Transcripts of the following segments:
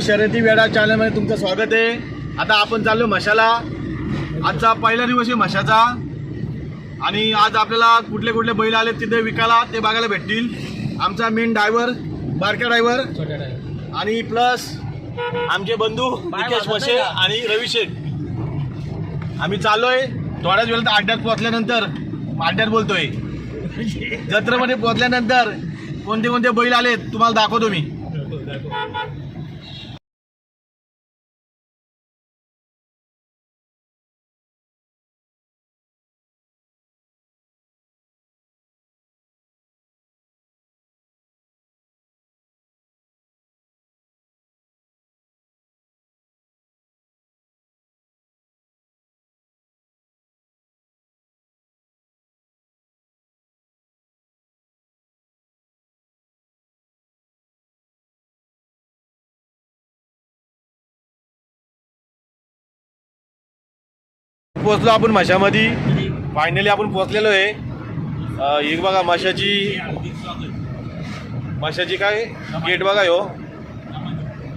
शर्यती वेडा चॅनलमध्ये तुमचं स्वागत आहे. आता आपण चाललो मशाला. आजचा पहिला दिवस आहे मशाचा. आणि आज आपल्याला कुठले कुठले बैल आले तिथे विकायला ते बघायला भेटतील. आमचा मेन ड्रायव्हर बारक्या ड्रायव्हर आणि प्लस आमचे बंधू निकेश मशे आणि रवी शेठ आम्ही चाललोय. थोड्याच वेळात अड्ड्यात पोहोचल्यानंतर अड्ड्यात बोलतोय. जत्रेमध्ये पोहोचल्यानंतर कोणते कोणते बैल आले तुम्हाला दाखवतो मी. पोचलो आपण माशामध्ये. फायनली आपण पोहोचलेलो आहे. एक बघा माशाची माशाची काय? गेट बघा हो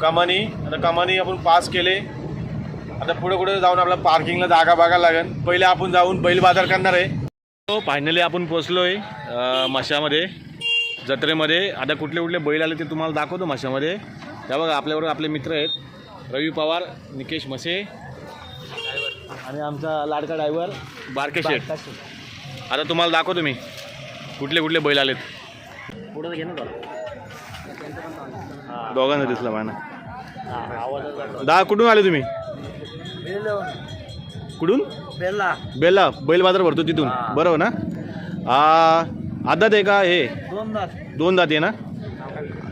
कमानी. आता कमानी आपण पास केले. आता पुढे कुठे जाऊन आपल्या पार्किंगला जागा बघायला लागेल. पहिले आपण जाऊन बैल बाजार करणार आहे. फायनली आपण पोचलो आहे माशामध्ये. जत्रेमध्ये. आता कुठले कुठले बैल आले ते तुम्हाला दाखवतो माशामध्ये. त्या बघा आपल्याबरोबर आपले मित्र आहेत. रवी पवार निकेश मसे आणि आमचा लाडका ड्रायव्हर बारके शेठ. आता तुम्हाला दाखवतो मी. कुठले कुठले बैल आलेत. पुढे घे ना दोघांना दिसला माना दहा कुठून आले तुम्ही? कुठून? बेला बेला बैल बाजार भरतो तिथून. बरोबर ना? आ, आदात आहे का हे? दोन दात. दोन दात आहे ना?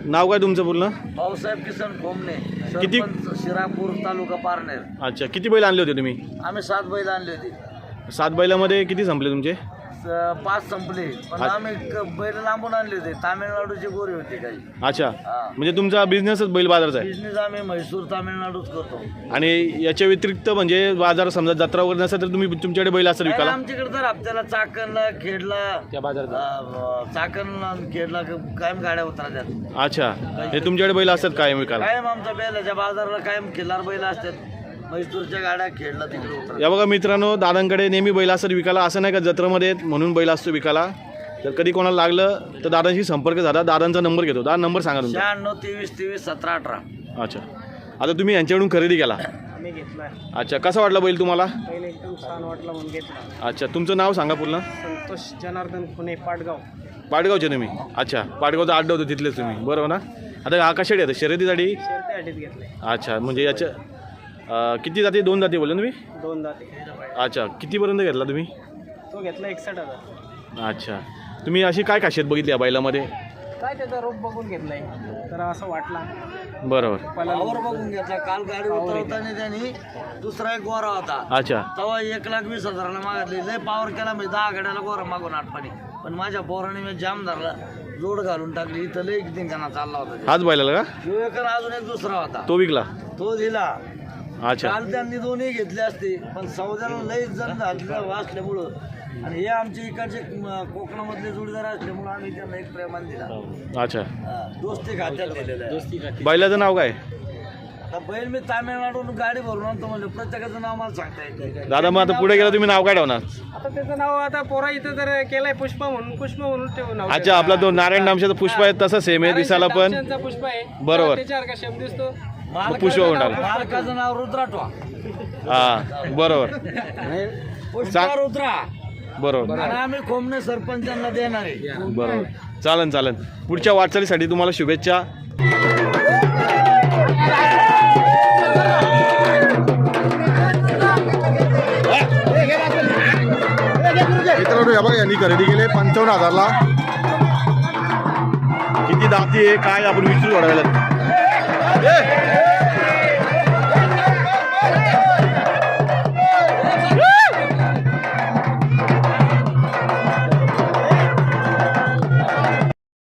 नाव काय तुमचं पूर्ण? भाऊसाहेब किसन खोमणे किती? सरपंच शिरापूर तालुका पारनेर. अच्छा किती बैल आणले होते तुम्ही? आम्ही सात बैल आणली होती. सात बैलामध्ये किती संपले तुमचे? स- पाच संपले. पण. आम्ही क- बैल लांबून आणले होते. तामिळनाडूची गोरी होती काही. अच्छा. हा. म्हणजे तुमचा बिझनेसच बैल बाजारचा आहे. बिझनेस आम्ही म्हैसूर तामिळनाडूच करतो. आणि याच्या व्यतिरिक्त म्हणजे बाजार समजा जत्रा वगैरे नसेल तर तुम्ही तुमच्याकडे बैल काय विकायला? आमच्याकडे तर हप्त्याला चाकणला खेडला त्या बाजारात. अं, चाकणला खेडला क- कायम गाड्या उतरायच्यात अच्छा. हे तुमच्याकडे बैल असतात काय विकायला? कायम आमच्या बैलाच्या बाजाराला कायम खिल्लार बैल असतात म्हैसूरच्या गाड्या खेडला तिकडे उतरत या बघा मित्रांनो दादांकडे नेहमी बैल असतात विकायला. असं नाही का जत्रेमध्ये म्हणून बैल असतो विकायला. तर कधी कोणाला लागलं तर दादांशी संपर्क झाला दादांचा नंबर घेतो. दादा नंबर सांगा तुमचा. शहाण्णव तेवीस तेवीस सतरा अठरा. अच्छा. आता तुम्ही यांच्याकडून खरेदी केला. आम्ही घेतला. अच्छा कसा वाटला बैल तुम्हाला? पहिले एकदम छान वाटला म्हणून घेतला. अच्छा तुमचं नाव सांगा पूर्ण. संतोष जनार्दन खुने पाटगाव. पाटगावचे तुम्ही. अच्छा पाटगावचा अड्डा होतं तिथलेच तुम्ही. बरोबर ना? आता हा कशासाठी येतं शर्यतीसाठी? शेरते घेतले अच्छा म्हणजे याच्या अं, किती जाते? दोन जाते बोलले तुम्ही? दोन दाते अच्छा कितीपर्यंत घेतला तुम्ही? तो घेतला एकसठ हजार. अच्छा. तुम्ही अशी काय खासियत बघितली या बैलामध्ये? काय त्याचा रोप बघून घेतलाय. तर असं वाटला. बरोबर. पावर बघून घेतला. काल गाडी उतरवताना त्यांनी दुसरा एक गोरा होता. अच्छा. तेव्हा एक लाख वीस हजाराला मागितले. लय पावर केला. मी दहा गाड्याला गोरा मागून आठपाणी. पण माझ्या पोराने मी जाम धरला. जोड घालून टाकली. इथं लय धिंगाणा चालला होता. हाच बैलाला का? एक आणि अजून एक दुसरा होता. तो विकला. तो दिला. अच्छा. काल त्यांनी दोन्ही घेतले असते पण सौद्याला लई जण झालं असल्यामुळं आणि हे आमचे इकडचे म, कोकणामधले जोडीदार असल्यामुळं आम्ही त्यांना एक प्रेमान दिला. अच्छा. हा, दोस्ती खात्यात दिलेलं आहे. बैलाचं नाव काय? आता बैल मी तामिळनाडून गाडी भरून आणतो म्हणजे प्रत्येकाचं नाव मला सांगता येते दादा मग आता पुढे गेला तुम्ही नाव काय ठेवणार? आता त्याचं नाव आता पोरा इथं जर केलंय पुष्प म्हणून पुष्प म्हणून ठेवून नाव अच्छा आपला तो नारायण नामशाचा पुष्प आहे तसा सेम आहे दिसायला पण. नारायणचा पुष्प आहे. बरोबर. त्याच्यावर का शब्द दिसतो? पुष्प. मालकाचं नाव रुद्राटवा. हा बरोबर. पुष्पा. रुद्रा. बरोबर. आणि आम्ही खोमणे सरपंचांना देणार आहे. बरोबर. चालन चालन. पुढच्या वाटचालीसाठी तुम्हाला शुभेच्छा. मित्रांनो या बघा यांनी खरेदी केले पंचावन्न हजारला. किती दाती आहे काय आपण विचारू वाढवायला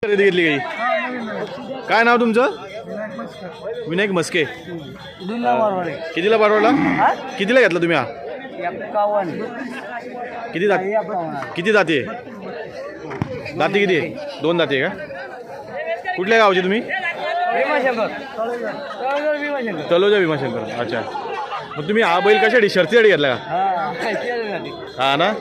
खरेदी घेतली काही काय नाव तुमचं? विनायक मस्के कितीला पाठवला कितीला घेतला तुम्ही हा? किती दात किती जाती आहे? दाती किती दोन दाती आहे का? कुठल्या गावचे तुम्ही? भीमाशंकर. तळेगाव भीमाशंकर. तलोजा भीमाशंकर. अच्छा. मग तुम्ही हा बैल कशासाठी? शर्तीसाठी घेतला का? हा. हा ना?